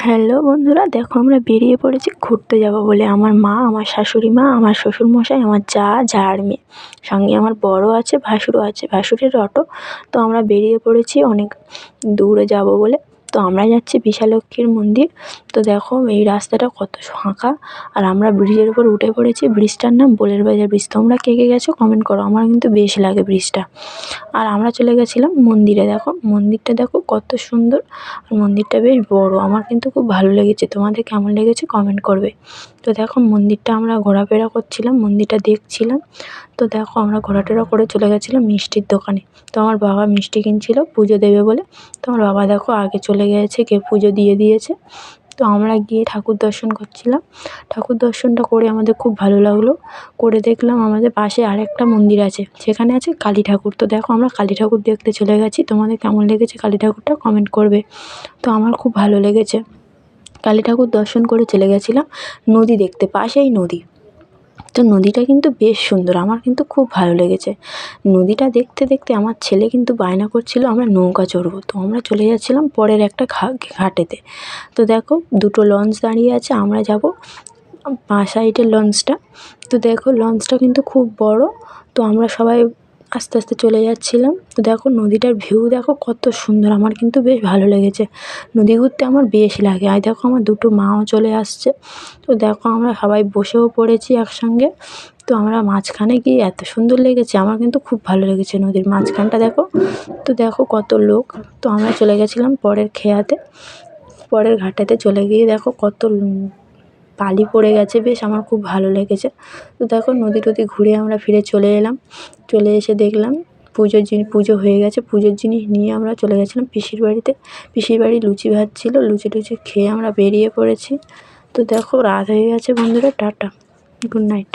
Hello বন্ধুরা, দেখো আমরা বেরিয়ে পড়েছি, ঘুরতে যাব বলে। আমার মা, আমার শাশুড়ি মা, আমার শ্বশুরমশাই, আমার যা ঝাড় মেয়ে। সঙ্গে আমার বড় আছে, ভাসুরও আছে, ভাসুরের অটো। তো আমরা বেরিয়ে পড়েছি অনেক দূরে যাব বলে। তো আমরা যাচ্ছি বিশালক্ষীর মন্দির। তো দেখো এই রাস্তাটা কত ফাঁকা। আর আমরা ব্রিজের উপর উঠে পড়েছি। ব্রিজটার নাম বোলের বাজার ব্রিজ। তোমরা কে কে গেছো কমেন্ট করো। আমার কিন্তু বেশ লাগে ব্রিজটা। আর আমরা চলে গেছিলাম মন্দিরে। দেখো মন্দিরটা দেখো কত সুন্দর। আর মন্দিরটা বেশ বড়। আমার কিন্তু খুব ভালো লেগেছে। তোমাদের কেমন লেগেছে কমেন্ট করবে। তো দেখো মন্দিরটা আমরা ঘোরাফেরা করছিলাম, মন্দিরটা দেখছিলাম। তো দেখো আমরা ঘোরাটোরা করে চলে গেছিলাম মিষ্টির দোকানে। তো আমার বাবা মিষ্টি কিনছিল পুজো দেবে বলে। তো আমার বাবা দেখো আগে চলে গিয়েছে কেউ পুজো দিয়ে দিয়েছে। তো আমরা গিয়ে ঠাকুর দর্শন করছিলাম। ঠাকুর দর্শনটা করে আমাদের খুব ভালো লাগল। করে দেখলাম আমাদের পাশে আরেকটা মন্দির আছে, সেখানে আছে কালী ঠাকুর। তো দেখো আমরা কালী ঠাকুর দেখতে চলে গেছি। তোমাদের কেমন লেগেছে কালী ঠাকুরটা কমেন্ট করবে। তো আমার খুব ভালো লেগেছে। কালী ঠাকুর দর্শন করে চলে গেছিলাম নদী দেখতে, পাশেই নদী। তো নদীটা কিন্তু বেশ সুন্দর, আমার কিন্তু খুব ভালো লেগেছে। নদীটা দেখতে দেখতে আমার ছেলে কিন্তু বায়না করছিল, আমরা নৌকা চড়ব। তো আমরা চলে যাচ্ছিলাম পরের একটা ঘাটেতে। তো দেখো, দুটো লঞ্চ দাঁড়িয়ে আছে, আমরা যাব বাঁ সাইডের লঞ্চটা। তো দেখো, লঞ্চটা কিন্তু খুব বড়। তো আমরা সবাই আস্তে আস্তে চলে যাচ্ছিলাম। তো দেখো নদীটার ভিউ দেখো কত সুন্দর, আমার কিন্তু বেশ ভালো লেগেছে। নদী ঘুরতে আমার বেশ লাগে। আর দেখো আমার দুটো মাও চলে আসছে। তো দেখো আমরা সবাই বসেও পড়েছি একসঙ্গে। তো আমরা মাঝখানে গিয়ে এত সুন্দর লেগেছে, আমার কিন্তু খুব ভালো লেগেছে নদীর মাঝখানটা দেখো। তো দেখো কত লোক। তো আমরা চলে গেছিলাম পরের খেয়াতে। পরের ঘাটেতে চলে গিয়ে দেখো কত বালি পড়ে গেছে, বেশ আমার খুব ভালো লেগেছে। তো দেখো নদী টদী ঘুরে আমরা ফিরে চলে এলাম। চলে এসে দেখলাম পুজোর জিনিস, পুজো হয়ে গেছে। পুজোর জিনিস নিয়ে আমরা চলে গেছিলাম পিসির বাড়িতে। পিসির বাড়ি লুচি ভাত ছিল, লুচি টুচি খেয়ে আমরা বেরিয়ে পড়েছি। তো দেখো রাত হয়ে গেছে বন্ধুরা, টাটা, গুড নাইট।